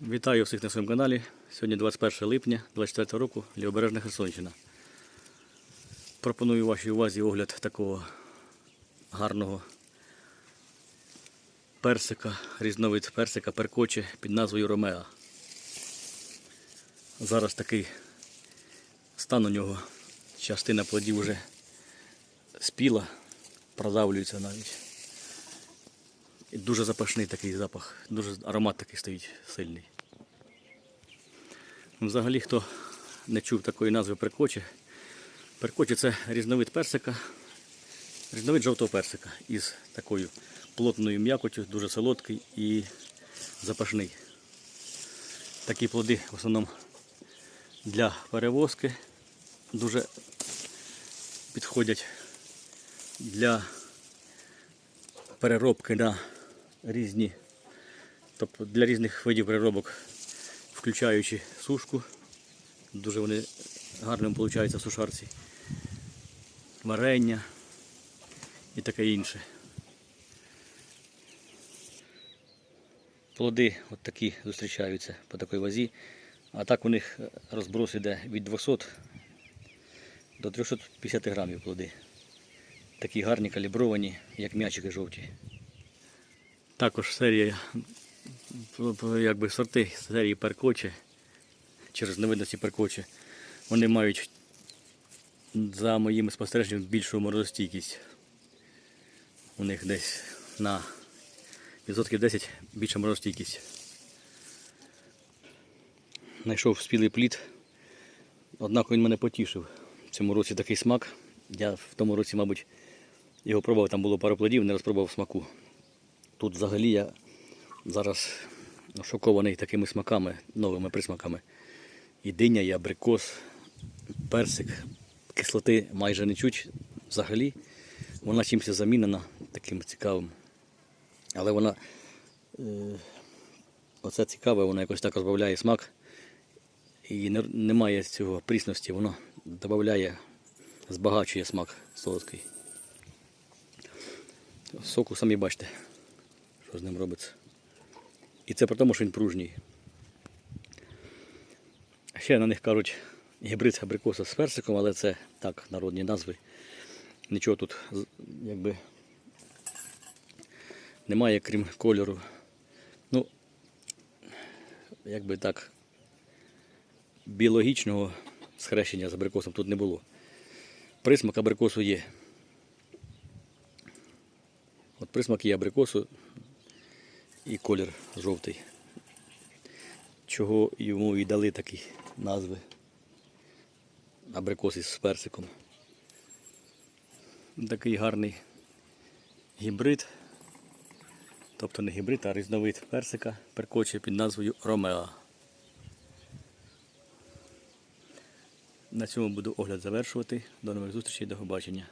Вітаю всіх на своєму каналі. Сьогодні 21 липня 24 року, Лівобережна Херсонщина. Пропоную вашій увазі огляд такого гарного персика, різновид персика перкоче під назвою Ромеа. Зараз такий стан у нього. Частина плодів вже спіла, продавлюється навіть. І дуже запашний такий запах, дуже аромат такий стоїть сильний. Взагалі, хто не чув такої назви перкочі, перкочі це різновид персика, різновид жовтого персика із такою плотною м'якотю, дуже солодкий і запашний. Такі плоди в основному для перевозки дуже підходять для переробки на різні, тобто для різних видів переробок, включаючи сушку. Дуже вони гарним виходять в сушарці, варення і таке інше. Плоди от такі зустрічаються по такій вазі, а так у них розброс іде від 200 до 350 грамів плоди. Такі гарні калібровані, як м'ячики жовті. Також серія, якби сорти серії перкоче, через невидності перкоче, вони мають за моїми спостереженнями більшу морозостійкість. У них десь на відсотків 10 більша морозостійкість. Знайшов спілий плід, однак він мене потішив. В цьому році такий смак. Я в тому році, мабуть, його пробував, там було пару плодів, не розпробував смаку. Тут взагалі я зараз шокований такими смаками, новими присмаками. І диня, і абрикос, персик, кислоти майже не чуть взагалі. Вона чимось замінена таким цікавим. Але вона е, оце цікаве, вона якось так розбавляє смак. І не, немає цього прісності, воно додає, збагачує смак солодкий. Соку самі бачите, що з ним робиться. І це при тому, що він пружній. Ще на них кажуть гібрид абрикоса з персиком, але це так, народні назви. Нічого тут якби немає, крім кольору. Ну, якби так, біологічного схрещення з абрикосом тут не було. Присмак абрикосу є. От присмак є абрикосу і колір жовтий. Чого йому і дали такі назви. Абрикос із персиком. Такий гарний гібрид. Тобто не гібрид, а різновид персика перкоче під назвою Ромеа. На цьому буду огляд завершувати. До нових зустрічей, до побачення.